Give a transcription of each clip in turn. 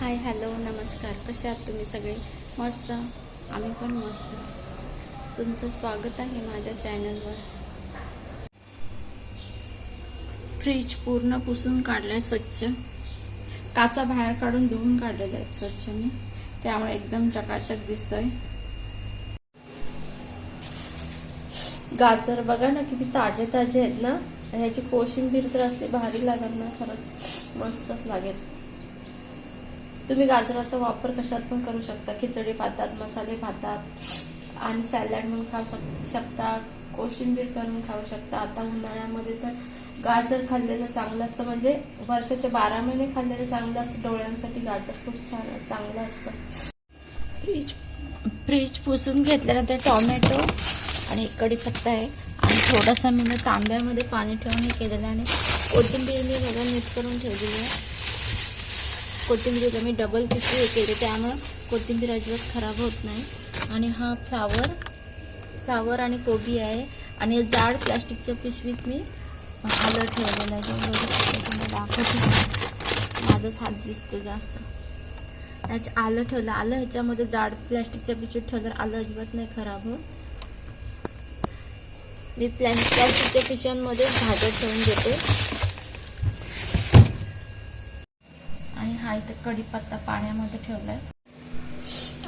Hi hello नमस्कार. कसे आहात तुम्ही सगळे? मस्त. आम्ही पण मस्त. तुमचं स्वागत आहे माझ्या चॅनलवर. फ्रीज पूर्ण पुसून काढलाय स्वच्छ. काचा बाहेर काढून धुवून काढलेले आहेत स्वच्छ मी. त्यामुळे एकदम चकाचक दिसतोय. गाजर बघा ना किती ताजे ताजे आहेत ना. ह्याची कोशिंबीर तर असली भारी लागेल ना खरंच. मस्तच लागेल. तुम्ही गाजराचा वापर कशात पण करू शकता. खिचडी भातात मसाले भातात आणि सॅलड म्हणून खाऊ शक- शकता. कोशिंबीर करून खाऊ शकता. आता उन्हाळ्यामध्ये तर गाजर खाल्लेलं चांगलं असतं. म्हणजे वर्षाचे बारा महिने खाल्लेलं चांगलं असतं. डोळ्यांसाठी गाजर खूप छान चांगलं असतं. फ्रीज फ्रीज पुसून घेतल्यानंतर टॉमॅटो आणि कढीपत्ता आहे. आणि थोडासा मी तांब्यामध्ये पाणी ठेवून हे केलेलं आहे. आणि कोथिंबीर मी बघा नीट करून ठेवलेली आहे. कोथिंबीर मी डबल पिशवी हे केली त्यामुळं कोथिंबीर अजिबात खराब होत नाही. आणि हा फ्लावर फ्लावर आणि कोबी आहे. आणि जाड प्लास्टिकच्या पिशवीत मी आलं ठेवलेलं आहे. दाखवते. माझाच हात दिसतो जास्त. त्याच आलं ठेवलं. आलं ह्याच्यामध्ये जाड प्लॅस्टिकच्या पिशवीत ठेवलं आलं अजिबात नाही खराब होत. मी प्लॅ प्लॅस्टिकच्या पिशव्यांमध्ये भाज्या ठेवून देते आणि हा इथे कढीपत्ता पाण्यामध्ये ठेवलाय.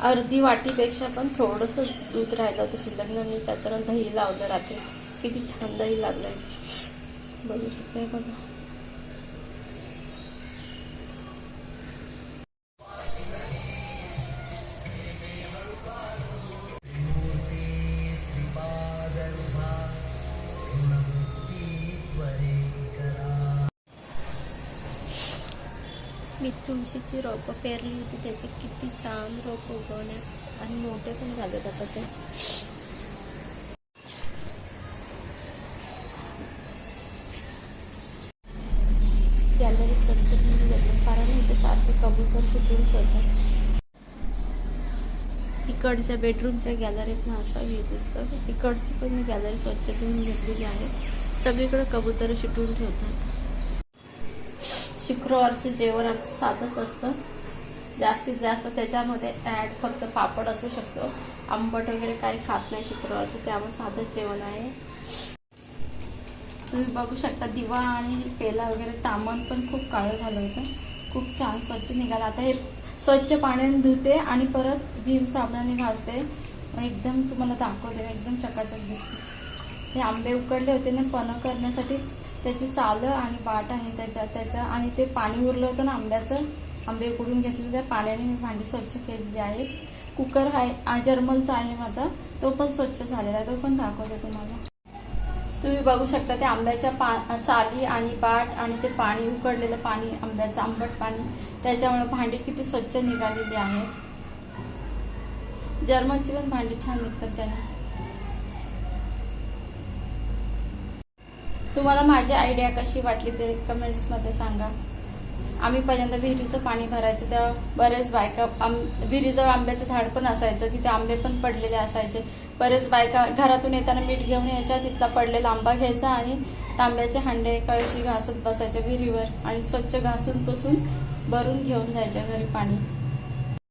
अर्धी वाटीपेक्षा पण थोडस दूध राहिलं होतं शिल्लक ना मी त्याच्यानंतर दही लावलं रात्री. किती छान दही लागलंय. बघू शकते बघा. मी तुळशीची रोपं पेरली होती. त्याचे किती छान रोप उगवणे आणि मोठे पण झालेत आता ते. गॅलरी स्वच्छ करून घेतली. कारण इथे सारखे कबूतर शिकून ठेवतात. इकडच्या बेडरूमच्या गॅलरीत ना असा व्ह्यू दिसतो. इकडची पण मी गॅलरी स्वच्छ करून घेतलेली आहे. सगळीकडे कबूतर सुटून ठेवतात. शुक्रवारचं जेवण आमचं साधंच असतं. जास्तीत जास्त त्याच्यामध्ये ॲड फक्त पापड असू शकतो. आंबट वगैरे काही खात नाही शुक्रवारचं त्यामुळे साधंच जेवण आहे. तुम्ही बघू शकता दिवा आणि पेला वगैरे तामण पण खूप काळं झालं होतं. खूप छान स्वच्छ निघालं. आता हे स्वच्छ पाण्याने धुते आणि परत भीम साबणाने घासते. मग एकदम तुम्हाला दाखवते एकदम चकाचक दिसते. हे आंबे उकडले होते ना पणं करण्यासाठी त्याची सालं आणि बाट आहे त्याच्या त्याच्या आणि ते पाणी उरलं होतं ना आंब्याचं. आंबे उकडून घेतले त्या पाण्याने मी भांडी स्वच्छ केलेली आहेत. कुकर आहे जर्मलचा आहे माझा. तो पण स्वच्छ झालेला आहे. तो पण दाखवते तुम्हाला. तुम्ही बघू शकता ते आंब्याच्या पा साली आणि बाट आणि ते पाणी उकडलेलं पाणी आंब्याचं आंबट पाणी. त्याच्यामुळे भांडी किती स्वच्छ निघालेली आहेत. जर्मनची पण भांडी छान निघतात त्याला. तुम्हाला माझी आयडिया कशी वाटली ते कमेंट्समध्ये सांगा. आम्ही पहिल्यांदा विहिरीचं पाणी भरायचं तेव्हा बरेच बायका आम विहिरीजवळ आंब्याचं झाड पण असायचं तिथे आंबे पण पडलेले असायचे. बरेच बायका घरातून येताना मीठ घेऊन यायच्या तिथला पडलेला आंबा घ्यायचा आणि तांब्याचे हांडे कळशी घासत बसायच्या विहिरीवर आणि स्वच्छ घासून पुसून भरून घेऊन जायच्या घरी पाणी.